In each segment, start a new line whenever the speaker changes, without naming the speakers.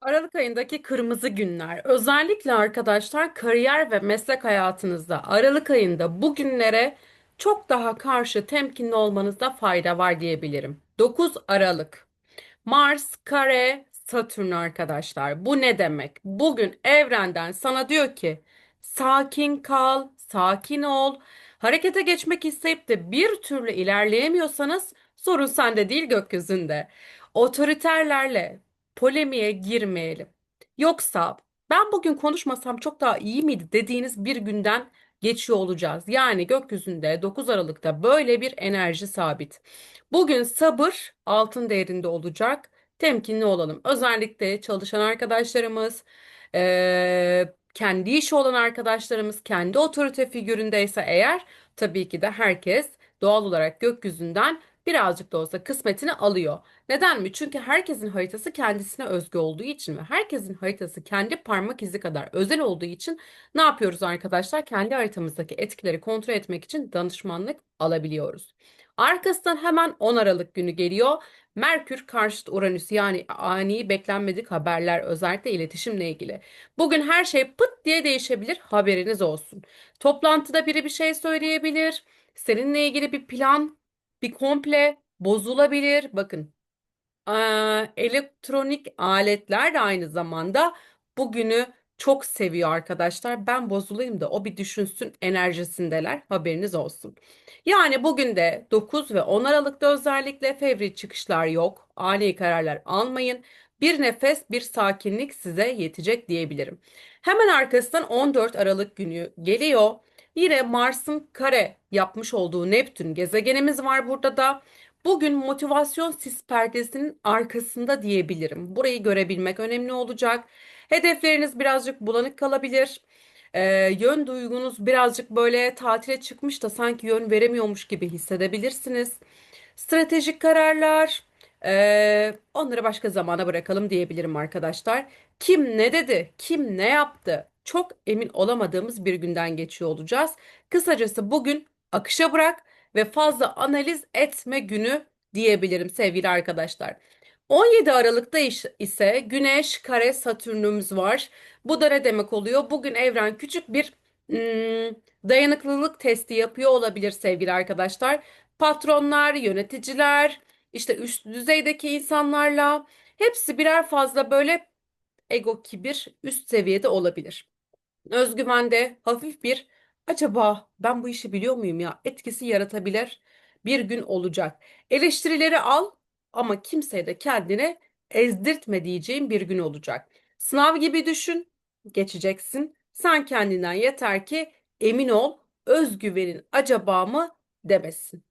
Aralık ayındaki kırmızı günler. Özellikle arkadaşlar kariyer ve meslek hayatınızda Aralık ayında bu günlere çok daha karşı temkinli olmanızda fayda var diyebilirim. 9 Aralık. Mars kare Satürn arkadaşlar. Bu ne demek? Bugün evrenden sana diyor ki sakin kal, sakin ol. Harekete geçmek isteyip de bir türlü ilerleyemiyorsanız sorun sende değil gökyüzünde. Otoriterlerle polemiğe girmeyelim. Yoksa ben bugün konuşmasam çok daha iyi miydi dediğiniz bir günden geçiyor olacağız. Yani gökyüzünde 9 Aralık'ta böyle bir enerji sabit. Bugün sabır altın değerinde olacak. Temkinli olalım. Özellikle çalışan arkadaşlarımız, eee, kendi işi olan arkadaşlarımız, kendi otorite figüründeyse eğer tabii ki de herkes doğal olarak gökyüzünden birazcık da olsa kısmetini alıyor. Neden mi? Çünkü herkesin haritası kendisine özgü olduğu için ve herkesin haritası kendi parmak izi kadar özel olduğu için ne yapıyoruz arkadaşlar? Kendi haritamızdaki etkileri kontrol etmek için danışmanlık alabiliyoruz. Arkasından hemen 10 Aralık günü geliyor. Merkür karşıt Uranüs yani ani beklenmedik haberler özellikle iletişimle ilgili. Bugün her şey pıt diye değişebilir haberiniz olsun. Toplantıda biri bir şey söyleyebilir. Seninle ilgili bir plan, bir komple bozulabilir. Bakın elektronik aletler de aynı zamanda bugünü çok seviyor arkadaşlar. Ben bozulayım da o bir düşünsün enerjisindeler. Haberiniz olsun. Yani bugün de 9 ve 10 Aralık'ta özellikle fevri çıkışlar yok. Ani kararlar almayın. Bir nefes, bir sakinlik size yetecek diyebilirim. Hemen arkasından 14 Aralık günü geliyor. Yine Mars'ın kare yapmış olduğu Neptün gezegenimiz var burada da. Bugün motivasyon sis perdesinin arkasında diyebilirim. Burayı görebilmek önemli olacak. Hedefleriniz birazcık bulanık kalabilir. Ee, yön duygunuz birazcık böyle tatile çıkmış da sanki yön veremiyormuş gibi hissedebilirsiniz. Stratejik kararlar, eee, onları başka zamana bırakalım diyebilirim arkadaşlar. Kim ne dedi, kim ne yaptı? Çok emin olamadığımız bir günden geçiyor olacağız. Kısacası bugün akışa bırak ve fazla analiz etme günü diyebilirim sevgili arkadaşlar. 17 Aralık'ta ise Güneş kare Satürn'ümüz var. Bu da ne demek oluyor? Bugün evren küçük bir hmm, dayanıklılık testi yapıyor olabilir sevgili arkadaşlar patronlar, yöneticiler, işte üst düzeydeki insanlarla hepsi birer fazla böyle ego kibir üst seviyede olabilir. Özgüvende hafif bir acaba ben bu işi biliyor muyum ya etkisi yaratabilir bir gün olacak. Eleştirileri al ama kimseye de kendine ezdirtme diyeceğim bir gün olacak. Sınav gibi düşün, geçeceksin. Sen kendinden yeter ki emin ol, özgüvenin acaba mı demesin.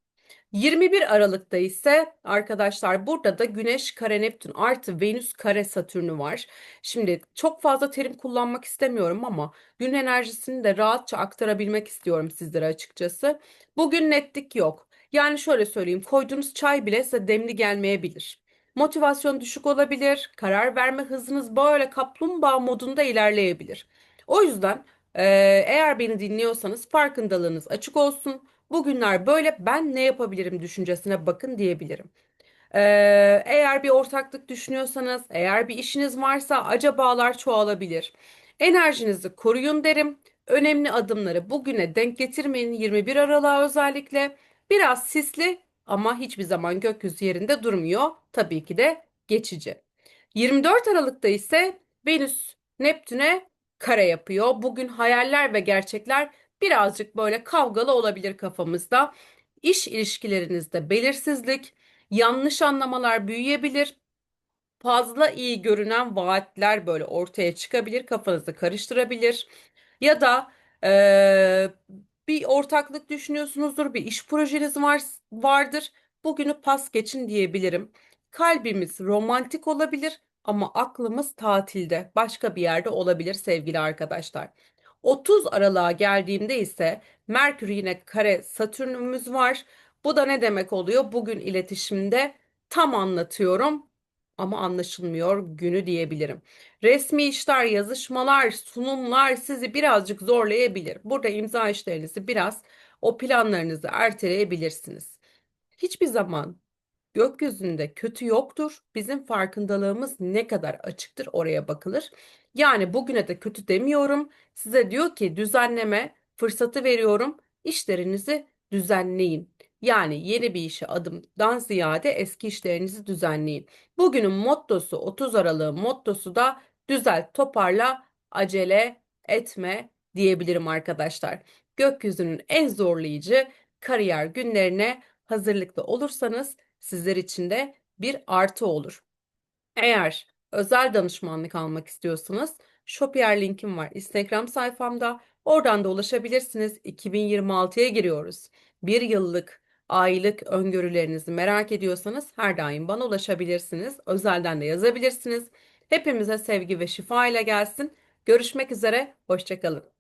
21 Aralık'ta ise arkadaşlar burada da Güneş kare Neptün artı Venüs kare Satürn'ü var. Şimdi çok fazla terim kullanmak istemiyorum ama gün enerjisini de rahatça aktarabilmek istiyorum sizlere açıkçası. Bugün netlik yok. Yani şöyle söyleyeyim koyduğunuz çay bile size demli gelmeyebilir. Motivasyon düşük olabilir, karar verme hızınız böyle kaplumbağa modunda ilerleyebilir. O yüzden eğer beni dinliyorsanız farkındalığınız açık olsun. Bugünler böyle ben ne yapabilirim düşüncesine bakın diyebilirim. Ee, eğer bir ortaklık düşünüyorsanız, eğer bir işiniz varsa acabalar çoğalabilir. Enerjinizi koruyun derim. Önemli adımları bugüne denk getirmeyin 21 Aralık'a özellikle. Biraz sisli ama hiçbir zaman gökyüzü yerinde durmuyor. Tabii ki de geçici. 24 Aralık'ta ise Venüs Neptün'e kare yapıyor. Bugün hayaller ve gerçekler birazcık böyle kavgalı olabilir kafamızda. İş ilişkilerinizde belirsizlik, yanlış anlamalar büyüyebilir. Fazla iyi görünen vaatler böyle ortaya çıkabilir, kafanızı karıştırabilir. Ya da eee, bir ortaklık düşünüyorsunuzdur, bir iş projeniz var, vardır. Bugünü pas geçin diyebilirim. Kalbimiz romantik olabilir ama aklımız tatilde, başka bir yerde olabilir sevgili arkadaşlar. 30 Aralık'a geldiğimde ise Merkür yine kare Satürn'ümüz var. Bu da ne demek oluyor? Bugün iletişimde tam anlatıyorum ama anlaşılmıyor günü diyebilirim. Resmi işler, yazışmalar, sunumlar sizi birazcık zorlayabilir. Burada imza işlerinizi biraz o planlarınızı erteleyebilirsiniz. Hiçbir zaman Gökyüzünde kötü yoktur. Bizim farkındalığımız ne kadar açıktır oraya bakılır. Yani bugüne de kötü demiyorum. Size diyor ki düzenleme fırsatı veriyorum. İşlerinizi düzenleyin. Yani yeni bir işe adımdan ziyade eski işlerinizi düzenleyin. Bugünün mottosu 30 Aralık'ın mottosu da düzelt, toparla, acele etme diyebilirim arkadaşlar. Gökyüzünün en zorlayıcı kariyer günlerine hazırlıklı olursanız sizler için de bir artı olur. Eğer özel danışmanlık almak istiyorsanız Shopier linkim var Instagram sayfamda. Oradan da ulaşabilirsiniz. 2026'ya giriyoruz. Bir yıllık, aylık öngörülerinizi merak ediyorsanız her daim bana ulaşabilirsiniz. Özelden de yazabilirsiniz. Hepimize sevgi ve şifa ile gelsin. Görüşmek üzere, hoşçakalın.